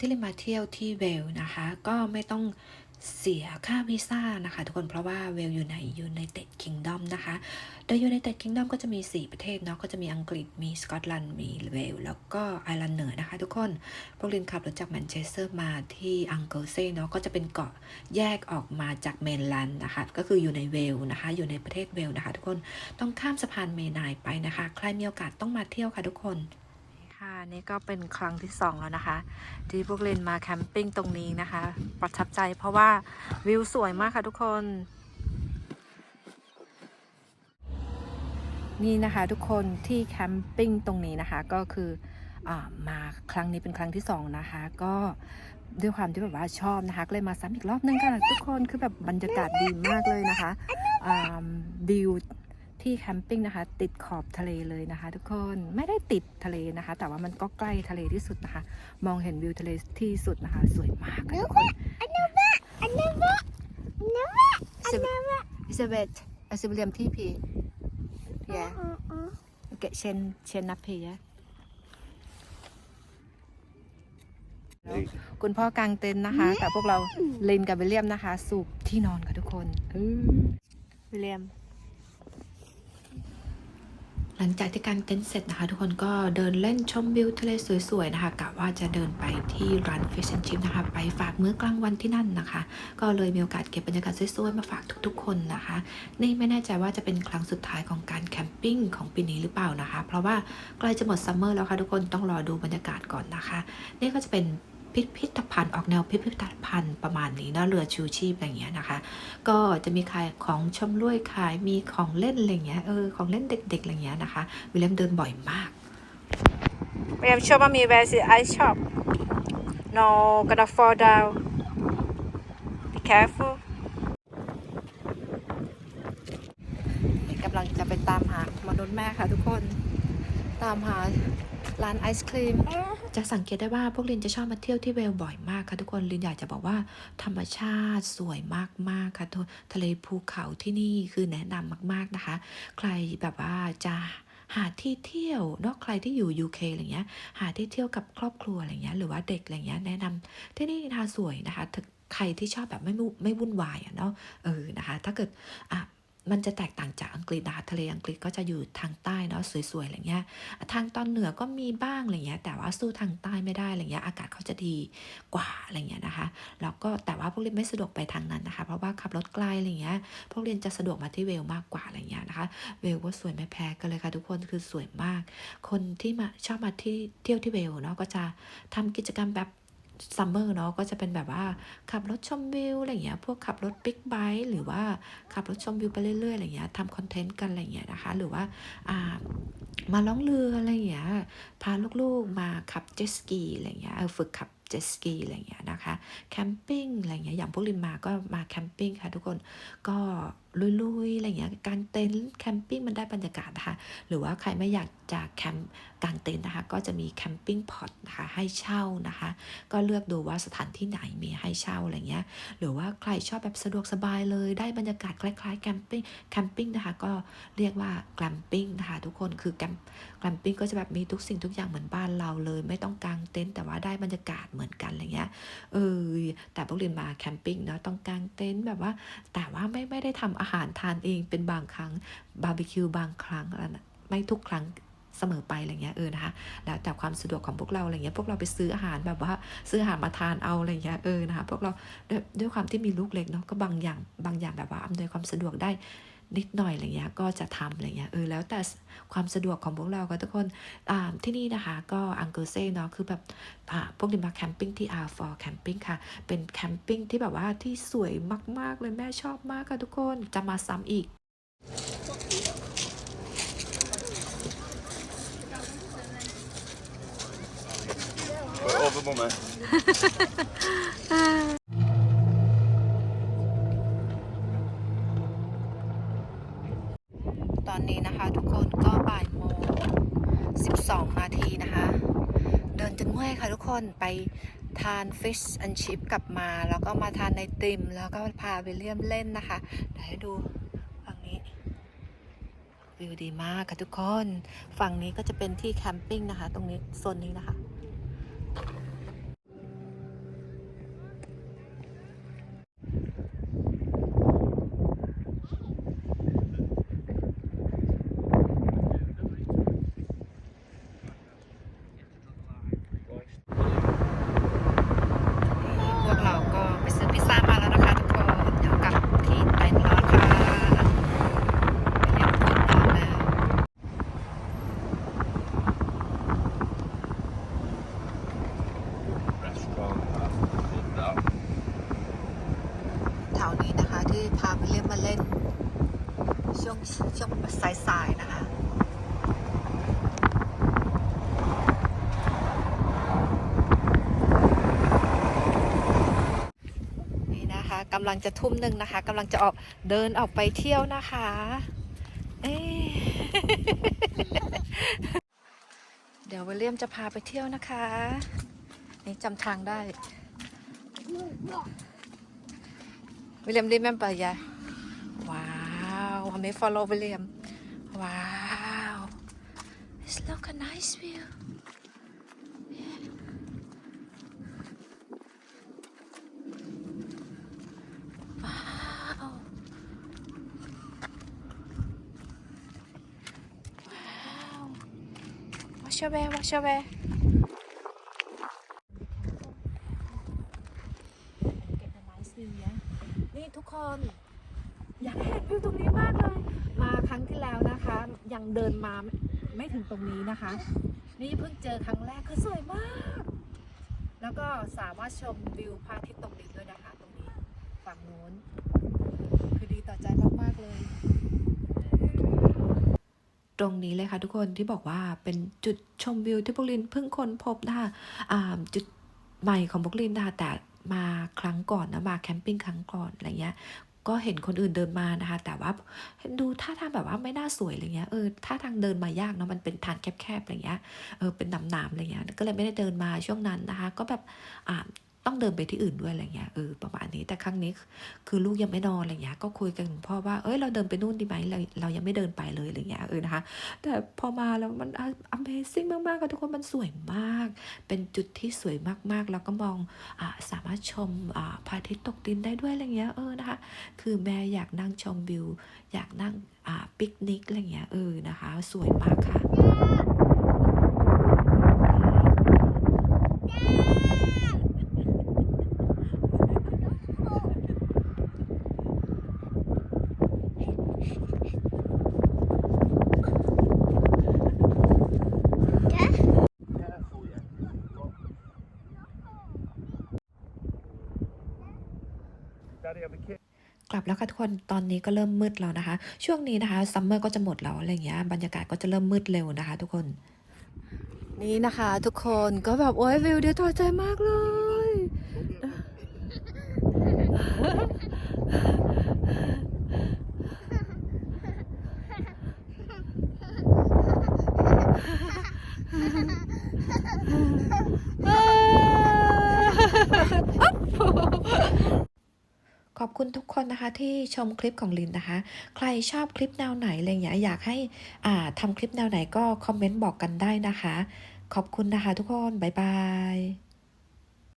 ที่เรนมาเที่ยวที่เวลนะคะ ก็ไม่ต้องเสียค่าวีซ่านะคะ ทุกคนเพราะว่าเวลอยู่ใน United Kingdom นะคะ โดย United Kingdom ก็จะมี 4 ประเทศเนาะก็จะมีอังกฤษมีสกอตแลนด์มีเวลแล้วก็ไอร์แลนด์เหนือนะคะ ทุกคนพวกลินขับรถจากแมนเชสเตอร์มาที่อังเกิลเซ่เนาะก็จะเป็นเกาะแยกออกมาจากเมนแลนด์นะคะ ก็คืออยู่ในเวลนะคะ อยู่ในประเทศเวลนะคะ ทุกคนต้องข้ามสะพานเมนายไปนะคะ ใครมีโอกาสต้องมาเที่ยวค่ะทุกคน นี่ก็เป็นครั้งที่สองแล้วนะคะ ที่พวกเรนมาแคมปิ้งตรงนี้นะคะ ประทับใจเพราะว่าวิวสวยมากค่ะทุกคน นี่นะคะทุกคนที่แคมปิ้งตรงนี้นะคะก็คืออมาครั้งนี้เป็นครั้งที่สองนะคะ ก็ด้วยความที่แบบว่าชอบนะคะก็เลยมาซ้ำอีกรอบนึงค่ะทุกคนคือแบบบรรยากาศดีมากเลยนะคะวิว ที่แคมปิ้งนะคะ ติดขอบทะเลเลยนะคะ ทุกคนไม่ได้ติดทะเลนะคะ แต่ว่ามันก็ใกล้ทะเลที่สุดนะคะ มองเห็นวิวทะเลที่สุดนะคะ สวยมากค่ะทุกคน Another, another, another. อิซาเบตอิซาเบลียมที่พีเย Uh-uh. โอเคเชนเชนนับเพยคุณพ่อกางเต็นท์นะคะ แต่พวกเราเลนกับวิลเลียมนะคะ สูบที่นอนค่ะทุกคนวิลเลียม หลังจากที่กางเต็นท์เสร็จนะคะ ทุกคนก็เดินเล่นชมวิวทะเลสวยๆนะคะกะว่าจะเดินไปที่ร้าน Fish and Chip นะคะ ไปฝากมื้อกลางวันที่นั่นนะคะ ก็เลยมีโอกาสเก็บบรรยากาศสวยๆมาฝากทุกๆ คนนะคะ นี่ไม่แน่ใจว่าจะเป็นครั้งสุดท้ายของการแคมปิ้งของปีนี้หรือเปล่านะคะ เพราะว่าใกล้จะหมดซัมเมอร์แล้วค่ะทุกคนต้องรอดูบรรยากาศก่อนนะคะ นี่ก็จะเป็น พิพิธภัณฑ์ออกแนวพิพิธภัณฑ์ประมาณนี้นะเรือชูชีพอะไรอย่างเงี้ยนะคะ ก็จะมีขายของชมร่วยขายมีของเล่นอะไรอย่างเงี้ยเออของเล่นเด็กๆอะไรอย่างเงี้ยนะคะวิลเลียมเดินบ่อยมาก William, show mommy where's the ice shop. No, gonna fall down. Be careful. กำลังจะไปตามหามนุษย์แม่ค่ะทุกคน ตามหา ร้านไอศครีม จะสังเกตได้ว่าพวกลินจะชอบมาเที่ยวที่เวลบ่อยมากค่ะทุกคนลินอยากจะบอกว่าธรรมชาติสวยมากๆค่ะทุกทะเลภูเขาที่นี่คือแนะนำมาก ๆนะคะ ใครแบบว่าจะหาที่เที่ยวเนอกใครที่อยู่ UK อะไรเงี้ย หาที่เที่ยวกับครอบครัวอะไรเงี้ยหรือว่าเด็กอะไรเงี้ยแนะนำที่นี่นะคะสวยนะคะถ้าใครที่ชอบแบบไม่ไม่วุ่นวายอะเนาะเออนะคะ ถ้าเกิดอะ มันจะแตกต่างจากอังกฤษนะคะทะเลอังกฤษก็จะอยู่ทางใต้เนาะสวยๆอะไรเงี้ย ทางตอนเหนือก็มีบ้างอะไรเงี้ยแต่ว่าสู้ทางใต้ไม่ได้อะไรเงี้ยอากาศเขาจะดีกว่าอะไรเงี้ยนะคะแล้วก็แต่ว่าพวกเรียนไม่สะดวกไปทางนั้นนะคะ เพราะว่าขับรถไกลอะไรเงี้ยพวกเรียนจะสะดวกมาที่เวลมากกว่าอะไรเงี้ยนะคะ เวลก็สวยไม่แพ้กันเลยค่ะทุกคนคือสวยมาก คนที่มาชอบมาที่เที่ยวที่เวลเนาะก็จะทำกิจกรรมแบบ ซัมเมอร์เนาะก็จะเป็นแบบว่าขับรถชมวิวอะไรเงี้ยพวกขับรถบิ๊กไบค์หรือว่าขับรถชมวิวไปเรื่อยๆอะไรเงี้ยทำคอนเทนต์กันอะไรเงี้ยนะคะหรือว่าอ่ามาล่องเรืออะไรอย่างเงี้ยพาลูกๆมาขับเจ็ตสกีอะไรอย่างเงี้ยเออฝึกขับ เจ็ตสกีอะไรอย่างเงี้ยนะคะแคมปิ้งอะไรอย่างเงี้ยอย่างพวกลินมาก็มาแคมปิ้งค่ะทุกคนก็ลุยๆอะไรอย่างเงี้ยกางเต็นท์แคมปิ้งมันได้บรรยากาศนะคะหรือว่าใครไม่อยากจะแคมป์กางเต็นท์นะคะก็จะมีแคมปิ้งพอตนะคะให้เช่านะคะ ก็เลือกดูว่าสถานที่ไหนมีให้เช่าอะไรเงี้ยหรือว่าใครชอบแบบสะดวกสบายเลยได้บรรยากาศคล้ายๆแคมปิ้งแคมปิ้งนะคะก็เรียกว่าแกลมปิ้งนะคะทุกคนคือแกลมแกลมปิ้งก็จะแบบมีทุกสิ่งทุกอย่างเหมือนบ้านเราเลย ไม่ต้องกางเต็นท์แต่ว่าได้บรรยากาศเหมือนือนกันอะไรเงี้ยเออแต่พวกเรียนมาแคมปิ้งเนาะต้องกางเต็นท์แบบว่า แต่ว่าไม่ไม่ได้ทำอาหารทานเองเป็นบางครั้งบาร์บีคิวบางครั้งอะไรนะไม่ทุกครั้งเสมอไปอะไรเงี้ยเออนะคะแล้วแต่ความสะดวกของพวกเราอะไรเงี้ยพวกเราไปซื้ออาหารแบบว่าซื้ออาหารมาทานเอาอะไรเงี้ยเออนะคะพวกเราด้วยด้วยความที่มีลูกเล็กเนาะก็บางอย่างบางอย่างแบบว่าอำนวยความสะดวกได้ นิดหน่อยอะไรเงี้ยก็จะทำอะไรเงี้ยเออแล้วแต่ความสะดวกของพวกเราก็ทุกคนอ่าที่นี่นะคะก็อังเกอร์เซ่เนาะคือแบบอ่าพวกนี้มาแคมปิ้งที่ R4 แคมปิ้งค่ะ เป็นแคมปิ้งที่แบบว่าที่สวยมาก ๆ เลยแม่ชอบมากค่ะทุกคนจะมาซ้ำอีก Over mannen. ตอนนี้นะคะ ทุกคนก็บ่ายโมง12 นาทีนะคะ เดินจนเมื่อยค่ะทุกคนไปทาน Fish and Chip กลับมา แล้วก็มาทานในติม แล้วก็พาวิลเลียมเล่นนะคะเดี๋ยวให้ดูฝั่งนี้ วิวดีมากค่ะทุกคน ฝั่งนี้ก็จะเป็นที่แคมปิ้งนะคะ ตรงนี้โซนนี้นะคะาไปเล่นมาเล่น ช่วงช่วงสายๆนะคะนี่นะคะกำลังจะทุ่มหนึ่งนะคะกำลังจะออกเดินออกไปเที่ยวนะคะ เดี๋ยววิลเลียมจะพาไปเที่ยวนะคะ นี่จำทางได้ วิลเลียม remember yeah ว้าว I may follow วิลเลียมว้าว it's look a nice view wow wow watch your way watch your way เก็บ a nice view นะนี่ ทุกคน อยากเห็นวิวตรงนี้มากเลย มาครั้งที่แล้วนะคะ ยังเดินมาไม่ถึงตรงนี้นะคะ นี่เพิ่งเจอครั้งแรกคือสวยมาก แล้วก็สามารถชมวิวพระอาทิตย์ตกดินด้วยนะคะ ตรงนี้ฝั่งโน้น คือดีต่อใจมากๆเลยตรงนี้เลยค่ะทุกคนที่บอกว่าเป็นจุดชมวิวที่พวกลินเพิ่งค้นพบนะคะจุดใหม่ของพวกลินนะคะแต่ มาครั้งก่อนนะมาแคมปิ้งครั้งก่อนอะไรเงี้ยก็เห็นคนอื่นเดินมานะคะ แต่ว่าดูท่าทางแบบว่าไม่น่าสวยอะไรเงี้ยเออท่าทางเดินมายากเนาะมันเป็นทางแคบๆอะไรเงี้ยเออเป็นหนามๆอะไรเงี้ยก็เลยไม่ได้เดินมาช่วงนั้นนะคะ ก็แบบอ่า ต้องเดินไปที่อื่นด้วยอะไรเงี้ยเออประมาณนี้แต่ครั้งนี้คือลูกยังไม่นอนอะไรเงี้ยก็คุยกันพ่อว่าเอ้ยเราเดินไปนู่นดีไหมเราเรายังไม่เดินไปเลยอะไรเงี้ยเออนะคะแต่พอมาแล้วมัน Amazing มากๆค่ะทุกคนมันสวยมาก เป็นจุดที่สวยมากๆ แล้วก็มองอาสามารถชมอ่าพระอาทิตย์ตกดินได้ด้วยอะไรเงี้ยเออนะคะคือแม่อยากนั่งชมวิว อยากนั่งอ่าปิกนิกอะไรเงี้ยเออนะคะ สวยมากค่ะ กลับแล้วค่ะทุกคน ตอนนี้ก็เริ่มมืดแล้วนะคะ ช่วงนี้นะคะซัมเมอร์ก็จะหมดแล้วอะไรเงี้ย บรรยากาศก็จะเริ่มมืดเร็วนะคะ ทุกคน นี่นะคะ ทุกคนก็แบบโอ้ยวิวเดียวต่อใจมากเลย ขอบคุณทุกคนนะคะที่ชมคลิปของลินนะคะ ใครชอบคลิปแนวไหนอะไรอย่างเงี้ยอยากให้อ่าทำคลิปแนวไหนก็คอมเมนต์บอกกันได้นะคะ ขอบคุณนะคะทุกคน บ๊ายบาย